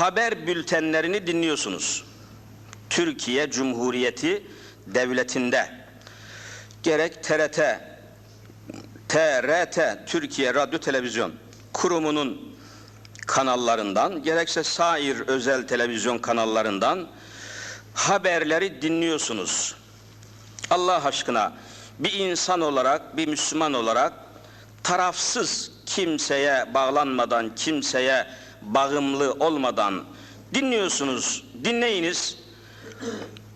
haber bültenlerini dinliyorsunuz. Türkiye Cumhuriyeti Devleti'nde gerek TRT, TRT, Türkiye Radyo Televizyon Kurumu'nun kanallarından, gerekse sair özel televizyon kanallarından haberleri dinliyorsunuz. Allah aşkına bir insan olarak, bir Müslüman olarak tarafsız kimseye bağlanmadan, kimseye bağımlı olmadan dinliyorsunuz. Dinleyiniz.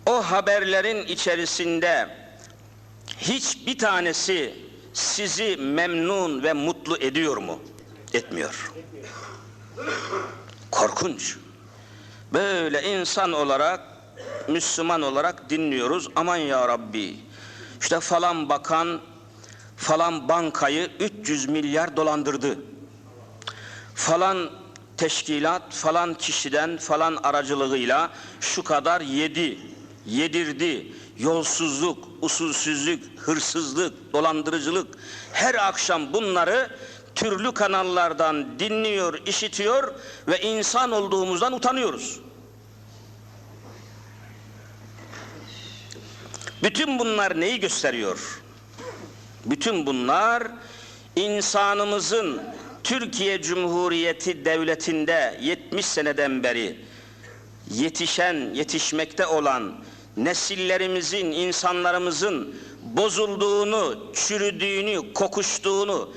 O haberlerin içerisinde hiçbir tanesi sizi memnun ve mutlu ediyor mu? Etmiyor. Korkunç. Böyle insan olarak, Müslüman olarak dinliyoruz. Aman ya Rabbi. İşte falan bakan falan bankayı 300 milyar dolandırdı. Falan teşkilat falan kişiden falan aracılığıyla şu kadar yedi, yedirdi. Yolsuzluk, usulsüzlük, hırsızlık, dolandırıcılık her akşam bunları türlü kanallardan dinliyor, işitiyor ve insan olduğumuzdan utanıyoruz. Bütün bunlar neyi gösteriyor? Bütün bunlar insanımızın Türkiye Cumhuriyeti Devleti'nde 70 seneden beri yetişen, yetişmekte olan nesillerimizin, insanlarımızın bozulduğunu, çürüdüğünü, kokuştuğunu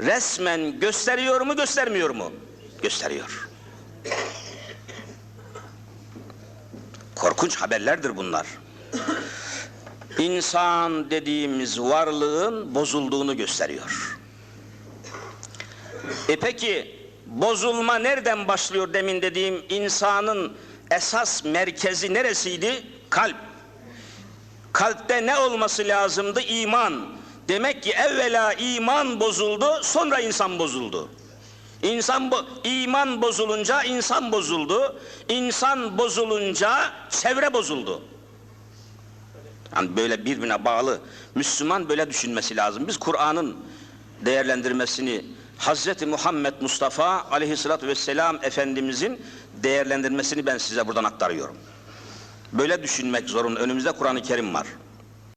resmen gösteriyor mu, göstermiyor mu? Gösteriyor. Korkunç haberlerdir bunlar. İnsan dediğimiz varlığın bozulduğunu gösteriyor. E peki bozulma nereden başlıyor demin dediğim insanın esas merkezi neresiydi? Kalp. Kalpte ne olması lazımdı? İman. Demek ki evvela iman bozuldu, sonra insan bozuldu. İnsan bo iman bozulunca insan bozuldu. İnsan bozulunca çevre bozuldu. Yani böyle birbirine bağlı. Müslüman böyle düşünmesi lazım. Biz Kur'an'ın değerlendirmesini Hazreti Muhammed Mustafa aleyhissalatü vesselam Efendimizin değerlendirmesini ben size buradan aktarıyorum. Böyle düşünmek zorun. Önümüzde Kur'an-ı Kerim var.